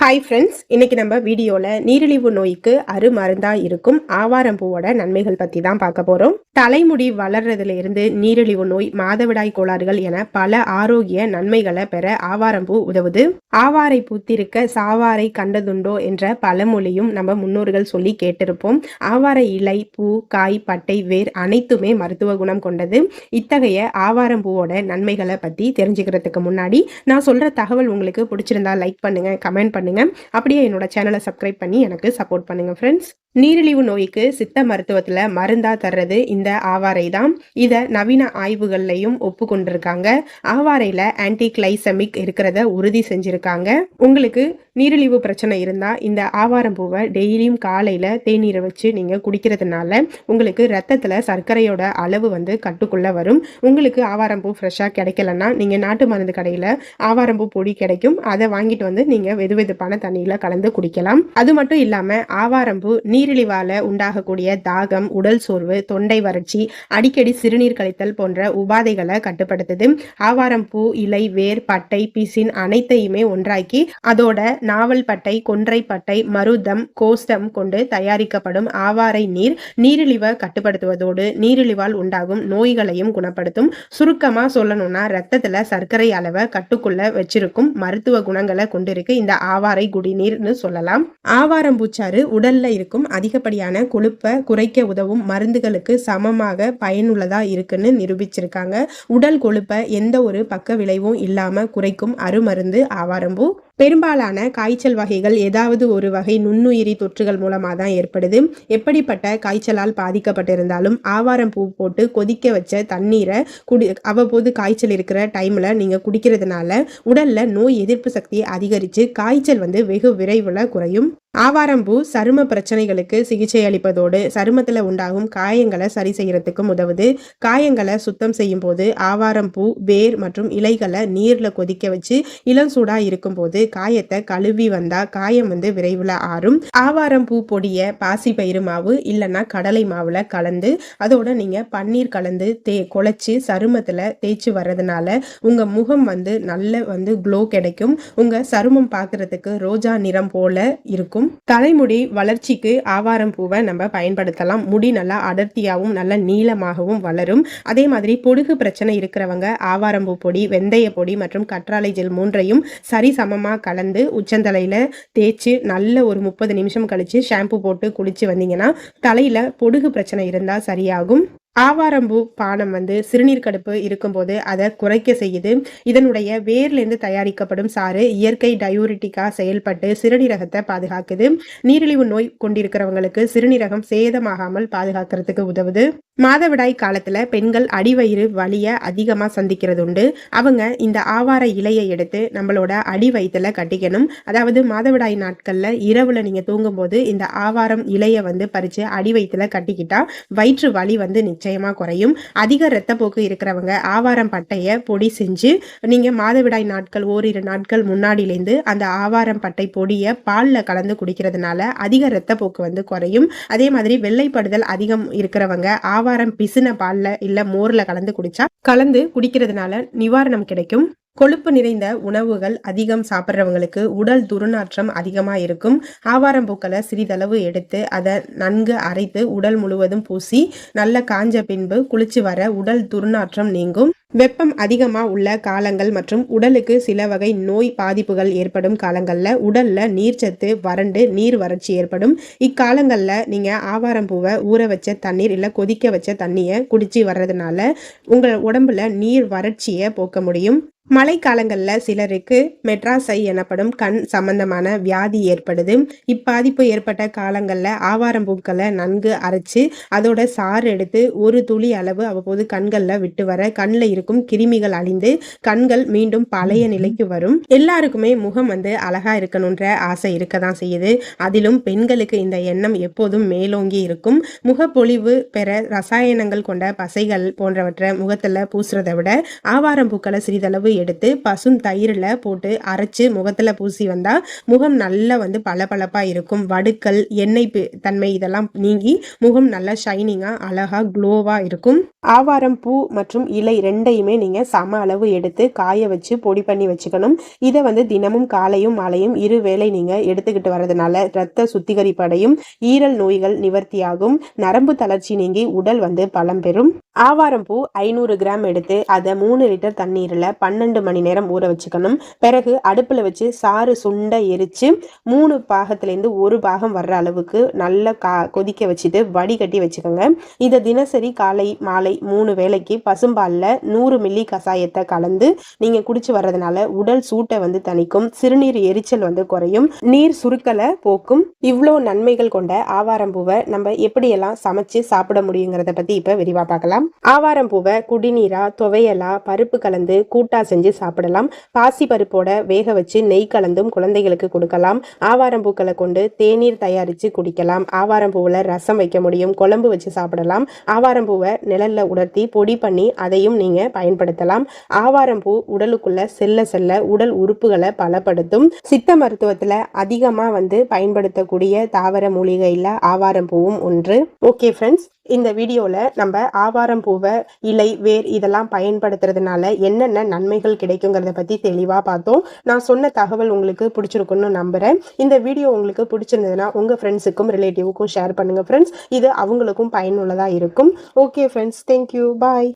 Hi friends இன்னைக்கு நம்ம வீடியோவில் நீரிழிவு நோய்க்கு அருமருந்தா இருக்கும் ஆவாரம்பூவோட நன்மைகள் பற்றி தான் பார்க்க போகிறோம் தலைமுடி வளர்றதுல இருந்து நீரிழிவு நோய் மாதவிடாய் கோளாறுகள் என பல ஆரோக்கிய நன்மைகளை பெற ஆவாரம்பூ உதவுது. ஆவாரை பூத்திருக்க சாவாரை கண்டதுண்டோ என்ற பழமொழியும் நம்ம முன்னோர்கள் சொல்லி கேட்டிருப்போம். ஆவாரை இலை பூ காய் பட்டை வேர் அனைத்துமே மருத்துவ குணம் கொண்டது. இத்தகைய ஆவாரம்பூவோட நன்மைகளை பற்றி தெரிஞ்சுக்கிறதுக்கு முன்னாடி நான் சொல்கிற தகவல் உங்களுக்கு பிடிச்சிருந்தா லைக் பண்ணுங்க கமெண்ட் பண்ணுங்க. அப்படியே என்னோட சேனலை சப்ஸ்கிரைப் பண்ணி எனக்கு சப்போர்ட் பண்ணுங்க ஃப்ரெண்ட்ஸ் நீரிழிவு நோய்க்கு சித்த மருத்துவத்தில் மருந்தா தர்றது இந்த ஆவாரை தான். இதை நவீன ஆய்வுகள்லையும் ஒப்புக்கொண்டிருக்காங்க. ஆவாரையில் ஆன்டி கிளைசமிக் இருக்கிறத உறுதி செஞ்சுருக்காங்க. உங்களுக்கு நீரிழிவு பிரச்சனை இருந்தால் இந்த ஆவாரம் பூவை டெய்லியும் காலையில் தேநீரை வச்சு நீங்கள் குடிக்கிறதுனால உங்களுக்கு ரத்தத்தில் சர்க்கரையோட அளவு வந்து கட்டுக்குள்ளே வரும். உங்களுக்கு ஆவாரம் பூ ஃப்ரெஷ்ஷாக கிடைக்கலன்னா நீங்கள் நாட்டு மருந்து கடையில் ஆவாரம் பூ பொடி கிடைக்கும். அதை வாங்கிட்டு வந்து நீங்கள் வெது வெதுப்பான தண்ணியில் கலந்து குடிக்கலாம். அது மட்டும் இல்லாமல் ஆவாரம் பூ நீரிழிவால் உண்டாகக்கூடிய தாகம் உடல் சோர்வு தொண்டை வறட்சி அடிக்கடி சிறுநீர் கழித்தல் போன்ற உபாதைகளை கட்டுப்படுத்துது. ஆவாரம்பூ இலை வேர் பட்டை பிசின் அனைத்தையுமே ஒன்றாக்கி அதோட நாவல் பட்டை கொன்றை பட்டை மருதம் கோஸ்டம் கொண்டு தயாரிக்கப்படும் ஆவாரை நீர் நீரிழிவை கட்டுப்படுத்துவதோடு நீரிழிவால் உண்டாகும் நோய்களையும் குணப்படுத்தும். சுருக்கமா சொல்லணும்னா ரத்தத்துல சர்க்கரை அளவை கட்டுக்குள்ள வச்சிருக்கும் மருத்துவ குணங்களை கொண்டிருக்கு இந்த ஆவாரை குடிநீர்னு சொல்லலாம். ஆவாரம் பூச்சாறு உடல்ல இருக்கும் அதிகப்படியான கொழுப்பை குறைக்க உதவும் மருந்துகளுக்கு சமமாக பயனுள்ளதா இருக்குன்னு நிரூபிச்சிருக்காங்க. உடல் கொழுப்பை எந்த ஒரு பக்க விளைவும் இல்லாம குறைக்கும் அருமருந்து ஆவாரம்பூ பெரும்பாலான காய்ச்சல் வகைகள் ஏதாவது ஒரு வகை நுண்ணுயிரி தொற்றுகள் மூலமாக தான் ஏற்படுது. எப்படிப்பட்ட காய்ச்சலால் பாதிக்கப்பட்டிருந்தாலும் ஆவாரம் பூ போட்டு கொதிக்க வச்ச தண்ணீரை குடி அவ்வப்போது காய்ச்சல் இருக்கிற டைமில் நீங்கள் குடிக்கிறதுனால உடலில் நோய் எதிர்ப்பு சக்தியை அதிகரித்து காய்ச்சல் வந்து வெகு விரைவில் குறையும். ஆவாரம்பூ சரும பிரச்சனைகளுக்கு சிகிச்சை அளிப்பதோடு சருமத்தில் உண்டாகும் காயங்களை சரி செய்யறதுக்கும் உதவுது. காயங்களை சுத்தம் செய்யும் போது ஆவாரம்பூ வேர் மற்றும் இலைகளை நீரில் கொதிக்க வச்சு இளம் சூடாக இருக்கும்போது காயத்தை கழுவி வந்தா காயம் வந்து விரைவில் ஆறும். ஆவாரம் பூ பொடியை பாசி பயிறு மாவு இல்லைன்னா கடலை மாவில் கலந்து அதோட நீங்கள் பன்னீர் கலந்து தே குழச்சி சருமத்தில் தேய்ச்சி வர்றதுனால உங்கள் முகம் வந்து நல்ல வந்து க்ளோ கிடைக்கும். உங்கள் சருமம் பார்க்குறதுக்கு ரோஜா நிறம் போல இருக்கும். தலைமுடி வளர்ச்சிக்கு ஆவாரம் பூவை நம்ம பயன்படுத்தலாம். முடி நல்லா அடர்த்தியாகவும் நல்ல நீளமாகவும் வளரும். அதே மாதிரி பொடுகு பிரச்சனை இருக்கிறவங்க ஆவாரம்பூ பொடி வெந்தய பொடி மற்றும் கற்றாழை ஜெல் மூன்றையும் சரி சமமாக கலந்து உச்சந்தலையில் தேய்ச்சி நல்ல ஒரு முப்பது நிமிஷம் கழித்து ஷாம்பு போட்டு குளித்து வந்தீங்கன்னா தலையில் பொடுகு பிரச்சனை இருந்தால் சரியாகும். ஆவாரம்பூ பானம் வந்து சிறுநீர் கடுப்பு இருக்கும்போது அதை குறைக்க செய்யுது. இதனுடைய வேர்லேருந்து தயாரிக்கப்படும் சாறு இயற்கை டயூரிட்டிக்காக செயல்பட்டு சிறுநீரகத்தை பாதுகாக்குது. நீரிழிவு நோய் கொண்டிருக்கிறவங்களுக்கு சிறுநீரகம் சேதமாகாமல் பாதுகாக்கிறதுக்கு உதவுது. மாதவிடாய் காலத்துல பெண்கள் அடிவயிறு வலிய அதிகமா சந்திக்கிறது உண்டு அவங்க இந்த ஆவார இலையை எடுத்து நம்மளோட அடி வயிற்றுல கட்டிக்கணும். அதாவது மாதவிடாய் நாட்கள்ல இரவுல நீங்க தூங்கும்போது இந்த ஆவாரம் இலையை வந்து பறிச்சு அடி வயிற்றுல கட்டிக்கிட்டா வயிற்று வலி வந்து நிச்சயமாக குறையும். அதிக இரத்தப்போக்கு இருக்கிறவங்க ஆவாரம் பட்டையை பொடி செஞ்சு நீங்கள் மாதவிடாய் நாட்கள் ஓரிரு நாட்கள் முன்னாடியிலேருந்து அந்த ஆவாரம் பட்டை பொடியை பாலில் கலந்து குடிக்கிறதுனால அதிக இரத்தப்போக்கு வந்து குறையும். அதே மாதிரி வெள்ளைப்படுதல் அதிகம் இருக்கிறவங்க ஆவாரம் பிசின பாலில் இல்லை மோரில் கலந்து குடித்தா கலந்து குடிக்கிறதுனால நிவாரணம் கிடைக்கும். கொழுப்பு நிறைந்த உணவுகள் அதிகம் சாப்பிட்றவங்களுக்கு உடல் துர்நாற்றம் அதிகமாக இருக்கும். ஆவாரம் பூக்களை சிறிதளவு எடுத்து அதை நன்கு அரைத்து உடல் முழுவதும் பூசி நல்ல காஞ்ச பின்பு குளிச்சு வர உடல் துர்நாற்றம் நீங்கும். வெப்பம் அதிகமாக உள்ள காலங்கள் மற்றும் உடலுக்கு சில வகை நோய் பாதிப்புகள் ஏற்படும் காலங்களில் உடலில் நீர்ச்சத்து வறண்டு நீர் வறட்சி ஏற்படும். இக்காலங்களில் நீங்கள் ஆவாரம் பூவை ஊற வச்ச தண்ணீர் இல்லை கொதிக்க வச்ச தண்ணியை குடிச்சு வர்றதுனால உங்கள் உடம்புல நீர் வறட்சியை போக்க முடியும். மழைக்காலங்களில் சிலருக்கு மெட்ராசை எனப்படும் கண் சம்பந்தமான வியாதி ஏற்படுது. இப்பாதிப்பு ஏற்பட்ட காலங்களில் ஆவாரம் பூக்களை நன்கு அரைச்சு அதோட சாறு எடுத்து ஒரு துளி அளவு அவ்வப்போது கண்களில் விட்டு வர கண்ணில் இருக்கும். கிருமிகள் அழிந்து கண்கள் மீண்டும் பழைய நிலைக்கு வரும். எல்லாருக்குமே முகம் வந்து அழகா இருக்கணுன்ற ஆசை இருக்க தான் செய்யுது. அதிலும் பெண்களுக்கு இந்த எண்ணம் எப்போதும் மேலோங்கி இருக்கும். முகப்பொழிவு பெற ரசாயனங்கள் கொண்ட பசைகள் போன்றவற்றை முகத்தில் பூசுறதை விட ஆவாரம் பூக்களை சிறிதளவு எடுத்து பசும் தயிரில் போட்டு அரைச்சு முகத்தில் பூசி வந்தால் முகம் நல்லா வந்து பளபளப்பாக இருக்கும். வடுக்கல் எண்ணெய் தன்மை இதெல்லாம் நீங்கி முகம் நல்லா ஷைனிங்காக அழகாக க்ளோவாக இருக்கும். ஆவாரம் பூ மற்றும் இலை ரெண்டை ரெண்டையுமே நீங்கள் சம அளவு எடுத்து காய வச்சு பொடி பண்ணி வச்சுக்கணும். இதை வந்து தினமும் காலையும் மாலையும் இரு வேளை நீங்கள் எடுத்துக்கிட்டு வர்றதுனால ரத்த சுத்திகரிப்படையும் ஈரல் நோய்கள் நிவர்த்தியாகும். நரம்பு தளர்ச்சி நீங்கி உடல் வந்து பலம் பெறும். ஆவாரம் பூ ஐநூறு கிராம் எடுத்து அதை மூணு லிட்டர் தண்ணீரில் பன்னெண்டு மணி நேரம் ஊற வச்சுக்கணும். பிறகு அடுப்பில் வச்சு சாறு சுண்ட எரித்து மூணு பாகத்துலேருந்து ஒரு பாகம் வர்ற அளவுக்கு நல்லா கா கொதிக்க வச்சுட்டு வடிகட்டி வச்சுக்கோங்க. இதை தினசரி காலை மாலை மூணு வேளைக்கு பசும்பாலில் நூறு மில்லி கஷாயத்தை கலந்து நீங்கள் குடிச்சு வர்றதுனால உடல் சூட்டை வந்து தணிக்கும் சிறுநீர் எரிச்சல் வந்து குறையும் நீர் சுருக்கலை போக்கும். இவ்வளோ நன்மைகள் கொண்ட ஆவாரம் பூவை நம்ம எப்படியெல்லாம் சமைச்சு சாப்பிட முடியுங்கிறத பற்றி இப்போ விரிவாக பார்க்கலாம். ஆவாரம் பூவை குடிநீரா துவையலா பருப்பு கலந்து கூட்டா செஞ்சு சாப்பிடலாம். பாசி பருப்போட வேக வச்சு நெய் கலந்தும் குழந்தைகளுக்கு கொடுக்கலாம். ஆவாரம் பூக்களை கொண்டு தேநீர் தயாரித்து குடிக்கலாம். ஆவாரம் பூவில் ரசம் வைக்க முடியும் குழம்பு வச்சு சாப்பிடலாம். ஆவாரம் பூவை நிழல்ல உலர்த்தி பொடி பண்ணி அதையும் நீங்கள் பயன்படுத்தலாம். ஆவாரம் பூ உடலுக்குள்ள செல்ல செல்ல உடல் உறுப்புகளை பலப்படுத்தும். சித்த மருத்துவத்தில் அதிகமாக வந்து பயன்படுத்தக்கூடிய தாவர மூலிகையில் ஆவாரம் பூவும் ஒன்று. ஓகே ஃப்ரெண்ட்ஸ் இந்த வீடியோவில் நம்ம ஆவாரம் பூவை இலை வேர் இதெல்லாம் பயன்படுத்துறதுனால என்னென்ன நன்மைகள் கிடைக்குங்கிறத பற்றி தெளிவாக பார்த்தோம். நான் சொன்ன தகவல் உங்களுக்கு பிடிச்சிருக்குன்னு நம்புகிறேன் இந்த வீடியோ உங்களுக்கு பிடிச்சிருந்ததுன்னா உங்கள் ஃப்ரெண்ட்ஸுக்கும் ரிலேட்டிவுக்கும் ஷேர் பண்ணுங்கள் ஃப்ரெண்ட்ஸ் இது அவங்களுக்கும் பயனுள்ளதாக இருக்கும். Okay friends thank you bye